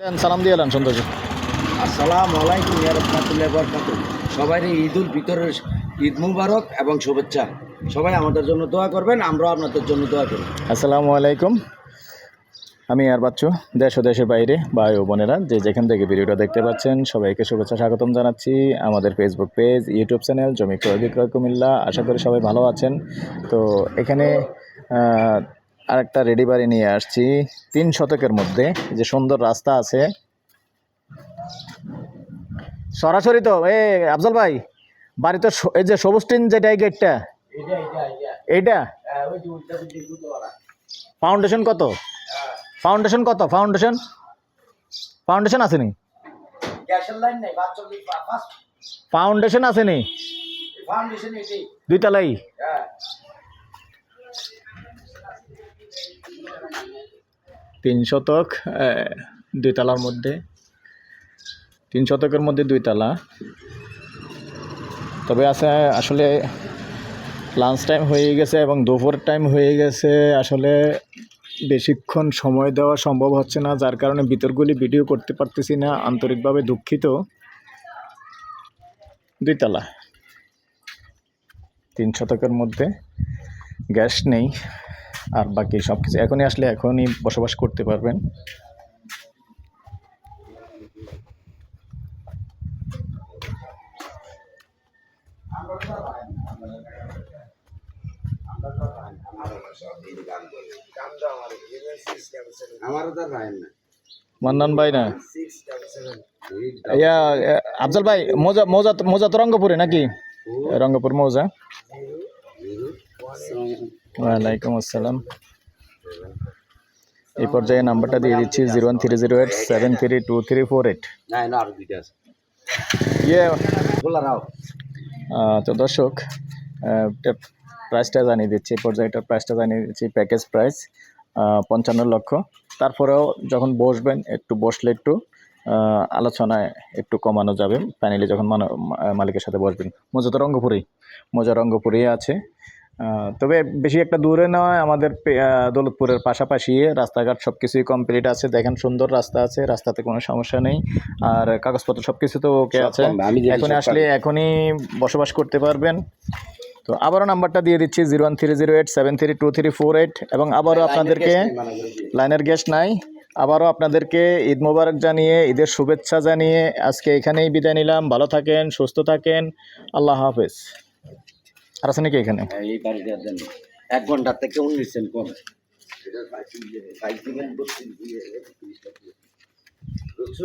দেন সালাম দিয়ে এলেন সন্তোষ আসসালাম আলাইকুম রাহমাতুল্লাহি ওয়া বারাকাতুহু। সবাই ঈদ উল ফিতরের ঈদ মুবারক এবং শুভেচ্ছা। সবাই আমাদের জন্য দোয়া করবেন আমরাও আপনাদের জন্য দোয়া করি। আসসালামু আলাইকুম। আমি আর বাচ্চু দেশ ও দেশের বাইরে ভাই ও বোনেরা যে যেখান থেকে ভিডিওটা দেখতে পাচ্ছেন সবাইকে শুভেচ্ছা স্বাগতম জানাচ্ছি। আমাদের ফেসবুক পেজ ইউটিউব চ্যানেল জমি ক্রয় বিক্রয় কুমিল্লা। আশা করি সবাই ভালো আছেন। তো এখানে আহ, আরেকটা রেডি বাড়ি নিয়ে আসছি। তিন শতকের মধ্যে যে সুন্দর রাস্তা আছে। সরাসরি তো এ আফজল ভাই বাড়ি তো এই যে সবুজ টিন যেটা এই গেটটা এইটা? ফাউন্ডেশন কত? ফাউন্ডেশন কত? ফাউন্ডেশন ফাউন্ডেশন আসেনি ফাউন্ডেশন আসেনি ফাউন্ডেশন এটাই দুই তালাই হ্যাঁ তিন শতক দুই তালার মধ্যে। তিন শতকের মধ্যে দুই তালা। তবে আছে, আসলে লাঞ্চ টাইম হয়ে গেছে এবং দুপুর টাইম হয়ে গেছে। আসলে বেশিক্ষণ সময় দেওয়া সম্ভব হচ্ছে না, যার কারণে ভিতরগুলি ভিডিও করতে পারতেছি না, আন্তরিকভাবে দুঃখিত। দুইতলা তিন শতকের মধ্যে গ্যাস নেই। আর বাকি সব কিছু এখনই আসলে এখনই বসবাস করতে পারবেন। মান্নান ভাই না? ইয়া ইয়া, আফজল ভাই মোজা মোজা মোজা তো রঙ্গপুরে নাকি? রঙ্গপুর মৌজা। ওয়ালাইকুম আসসালাম। এই পর্যায়ে নাম্বারটা দিয়ে দিচ্ছি zero one three zero eight seven three two three four eight. ইয়ে। তো দর্শক প্রাইসটা জানিয়ে দিচ্ছি। এই পর্যায়ে এটার প্রাইসটা জানিয়ে দিচ্ছি প্যাকেজ প্রাইস পঞ্চান্ন লক্ষ। তারপরেও যখন বসবেন একটু বসলে একটু আলোচনায় একটু কমানো যাবে। ফাইনালি যখন মানো- মালিকের সাথে বসবেন। মজা তো রঙ্গপুরেই মজা রঙ্গপুরেই আছে। তবে বেশি একটা দূরে নয় আমাদের দৌলতপুরের পাশাপাশি রাস্তাঘাট সব কিছুই কমপ্লিট আছে। দেখেন সুন্দর রাস্তা আছে রাস্তাতে কোনো সমস্যা নেই। আর কাগজপত্র সব কিছু তো ওকে আছে। কম, আমি যেটা এখন আসলে এখনই বসবাস করতে পারবেন। তো আবারও নাম্বারটা দিয়ে দিচ্ছি zero one three zero eight seven three two three four eight এবং আবারও আপনাদেরকে লাইনের গ্যাস নাই। আবারও আপনাদেরকে ঈদ মোবারক জানিয়ে ঈদের শুভেচ্ছা জানিয়ে আজকে এখানেই বিদায় নিলাম। ভালো থাকেন সুস্থ থাকেন। আল্লাহ হাফেজ। আর আছে নাকি এখানে? হ্যাঁ, এই বাড়িটা দেন এক ঘণ্টার থেকে উনিশ সেন্ট কম। বুঝছ